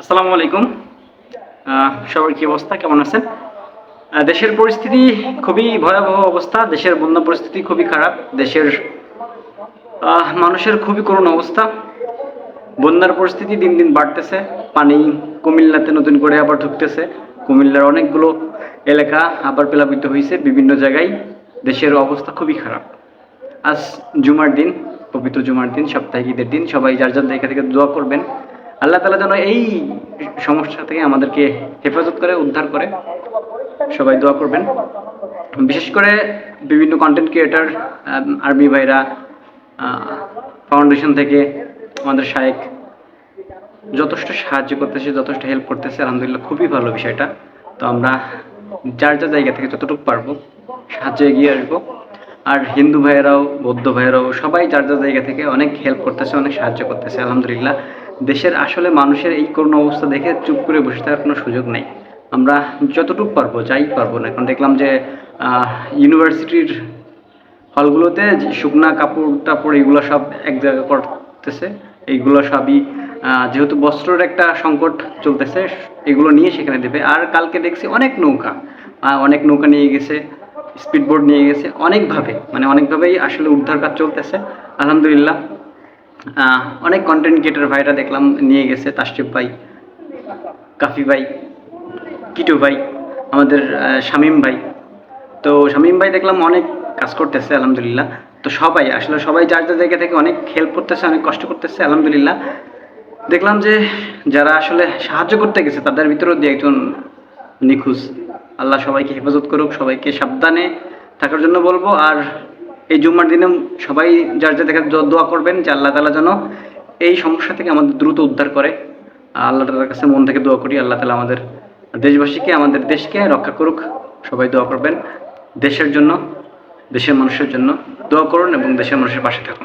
আসসালামু আলাইকুম। সবার কি অবস্থা? কেমন আছেন? দেশের পরিস্থিতি খুবই ভয়াবহ অবস্থা। দেশের বন্যা পরিস্থিতি খুবই খারাপ। দেশের মানুষের খুবই করুণ অবস্থা। বন্যার পরিস্থিতি দিন দিন বাড়তেছে। পানি কুমিল্লাতে নতুন করে আবার ঢুকতেছে। কুমিল্লার অনেকগুলো এলাকা আবার প্লাবিত হয়েছে বিভিন্ন জায়গায়। দেশের অবস্থা খুবই খারাপ। আজ জুমার দিন, পবিত্র জুমার দিন, সাপ্তাহিক ঈদের দিন। সবাই যার যার জায়গা থেকে দোয়া করবেন। আল্লাহ তালা যেন এই সমস্যা থেকে আমাদেরকে হেফাজত করে, উদ্ধার করে। সবাই দোয়া করবেন। বিশেষ করে বিভিন্ন কন্টেন্ট ক্রিয়েটার আর্মি ভাইরা ফাউন্ডেশন থেকে আমাদের শায়েক যথেষ্ট সাহায্য করতেছে, যথেষ্ট হেল্প করতেছে। আলহামদুলিল্লাহ, খুবই ভালো বিষয়টা। তো আমরা যার যার জায়গা থেকে যতটুকু পারব, সাহায্য এগিয়ে আসব। আর হিন্দু ভাইয়েরাও, বৌদ্ধ ভাইয়েরাও সবাই যার যার জায়গা থেকে অনেক হেল্প করতেছে, অনেক সাহায্য করতেছে। আলহামদুলিল্লাহ দেশের আসলে মানুষের এই করুণ অবস্থা দেখে চুপ করে বসে থাকার কোনো সুযোগ নেই। আমরা যতটুকু পারব, যাই পারব না এখন দেখলাম যে ইউনিভার্সিটির হলগুলোতে শুকনা কাপড় টাপড় এগুলো সব এক জায়গায় করতেছে। এইগুলো সবই যেহেতু বস্ত্রের একটা সংকট চলতেছে, এগুলো নিয়ে সেখানে দেবে। আর কালকে দেখছি অনেক নৌকা অনেক নৌকা নিয়ে গেছে স্পিডবোট নিয়ে গেছে, অনেকভাবে মানে অনেকভাবেই আসলে উদ্ধার কাজ চলতেছে। আলহামদুলিল্লাহ অনেক কন্টেন্ট ক্রিয়েটার ভাইরা দেখলাম, নিয়ে গেছে তাশরিফ ভাই, কাফি ভাই, কিটু ভাই, আমাদের শামীম ভাই। তো শামীম ভাই দেখলাম অনেক কাজ করতেছে, আলহামদুলিল্লাহ। তো সবাই, আসলে সবাই যার যার জায়গা থেকে অনেক হেল্প করতেছে, অনেক কষ্ট করতেছে, আলহামদুলিল্লাহ। দেখলাম যে যারা আসলে সাহায্য করতে গেছে, তাদের ভিতরেও দিয়ে একজন নিখোঁজ। আল্লাহ সবাইকে হেফাজত করুক, সবাইকে সাবধানে থাকার জন্য বলব। আর এই জুম্মার দিনে সবাই যার যা দেখা দোয়া করবেন যে আল্লাহ তালা যেন এই সমস্যা থেকে আমাদের দ্রুত উদ্ধার করে। আল্লাহ তালার কাছে মন থেকে দোয়া করি, আল্লাহ তালা আমাদের দেশবাসীকে, আমাদের দেশকে রক্ষা করুক। সবাই দোয়া করবেন দেশের জন্য, দেশের মানুষের জন্য। দোয়া করুন এবং দেশের মানুষের পাশে থাকুন।